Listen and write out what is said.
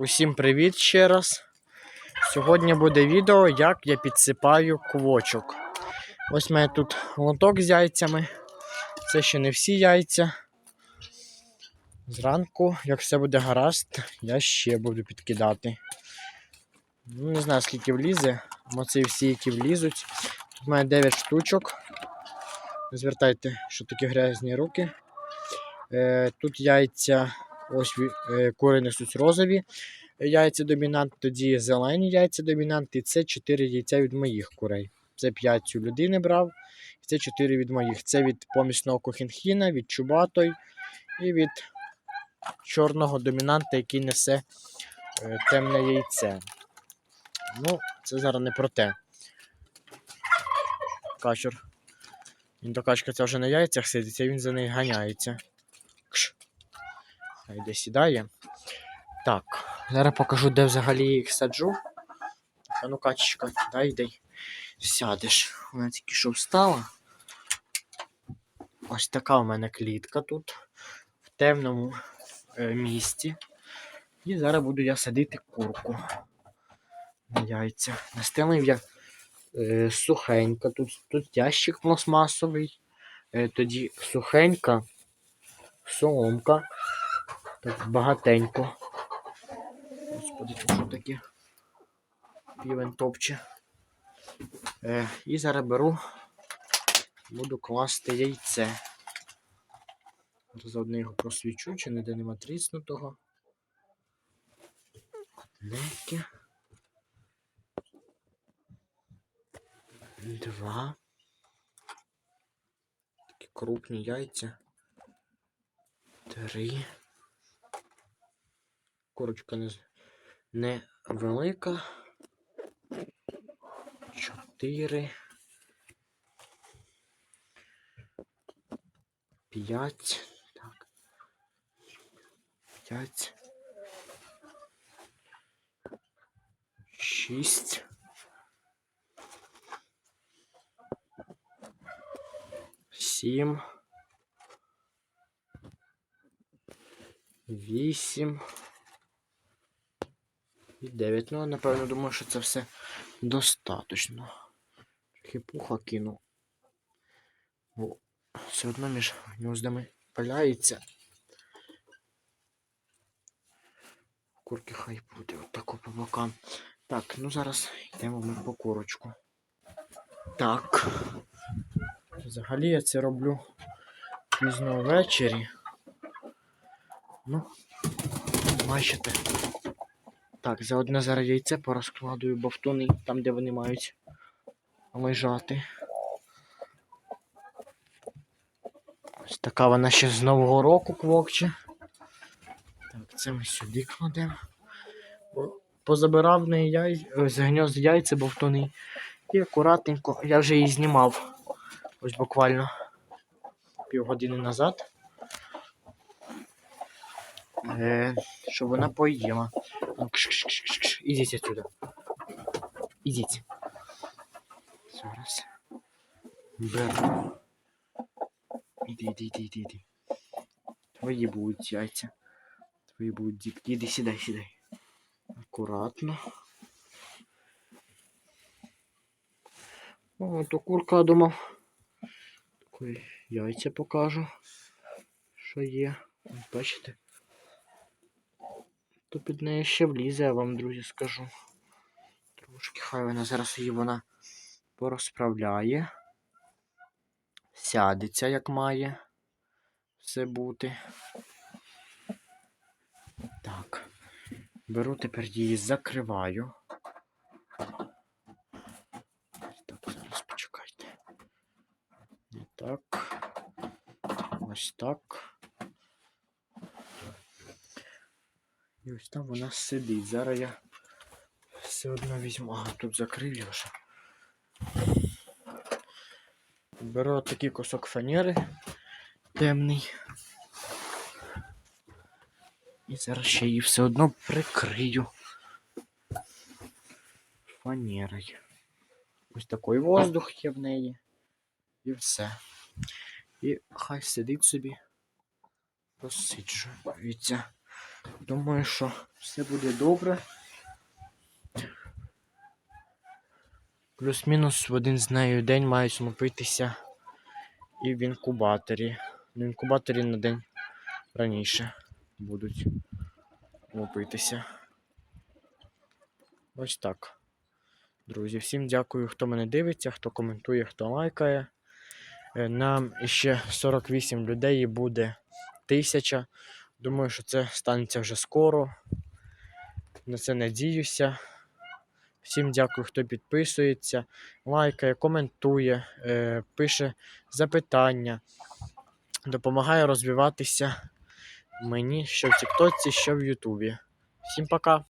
Усім привіт ще раз. Сьогодні буде відео, як я підсипаю квочок. Ось у мене тут лоток з яйцями. Це ще не всі яйця. Зранку, як все буде гаразд, я ще буду підкидати. Ну, Не знаю, скільки влізе. Оці всі, які влізуть. Тут мене 9 штучок. Не звертайте, що такі грязні руки. Е, тут яйця, ось е, кури несуть розові яйця домінант, тоді зелені яйця домінант, і це 4 яйця від моїх курей. Це 5 у людини брав, і це 4 від моїх. Це від помісного кохінхіна, від чубатой і від чорного домінанта, який несе е, темне яйце. Ну, це зараз не про те. Качур. Він до качка це вже на яйцях сидить, а він за нею ганяється. Кш. Хай йде сідає. Так, зараз покажу, де взагалі їх саджу. А ну, качечка, дай йди. Сядеш. Вона тільки що встала. Ось така у мене клітка тут, в темному е, місці. І зараз буду я садити курку на яйця. Настелив я е, сухенько. Тут, тут ящик пластмасовий. Е, тоді сухенька, соломка. Так багатенько. Господи, що таке? Півень топче. Е, і зараз беру, буду класти яйце. Заодно його просвічу, чи ніде нема тріснутого. Одненьке. Два. Такі крупні яйця. Три. Курочка не, з- не велика. Чотири. П'ять. Так. П'ять. Шість. Сім. Вісім. І 9. Ну, напевно, думаю, що це все достатньо. Трохи пуха кину. Бо все одно між гніздами пиляється. Курки хай буде отако по бокам. Так, ну зараз йдемо ми по курочку. Так. Взагалі я це роблю пізно ввечері. Ну, бачите. Так, заодно зараз яйце порозкладую бовтуни там, де вони мають лежати. Ось така вона ще з Нового року квокче. Так, це ми сюди кладемо. Позабирав неї яй... е, з гнізд яйця бовтуни. І акуратненько, я вже її знімав. Ось буквально півгодини назад. Е, щоб вона поїла. Ідіть отсюда. Ідіть. Зараз. Беру. Іди, іди, іди, іди, іди. Твої будуть яйця. Твої будуть дітки. Іди, сідай, сідай. Акуратно. О, то курка думав. Такі яйця покажу. Що є. Бачите? То під неї ще влізе, я вам, друзі, скажу. Трошки хай вона зараз її вона порозправляє. Сядеться, як має все бути. Так. Беру тепер її закриваю. Так, зараз почекайте. Не так. Ось так. І ось там вона сидить. Зараз я все одно візьму. Ага, тут закрив вже. Беру такий кусок фанери темний. І зараз ще її все одно прикрию фанерою. Ось такий воздух є в неї. І все. І хай сидить собі. Розсиджується. Думаю, що все буде добре. Плюс-мінус в один з нею день мають лупитися і в інкубаторі. В інкубаторі на день раніше будуть лупитися. Ось так. Друзі, всім дякую, хто мене дивиться, хто коментує, хто лайкає. Е, Нам ще 48 людей і буде 1000. Думаю, що це станеться вже скоро. На це надіюся. Всім дякую, хто підписується, лайкає, коментує, е, пише запитання, допомагає розвиватися мені що в Тіктоці, що в Ютубі. Всім пока!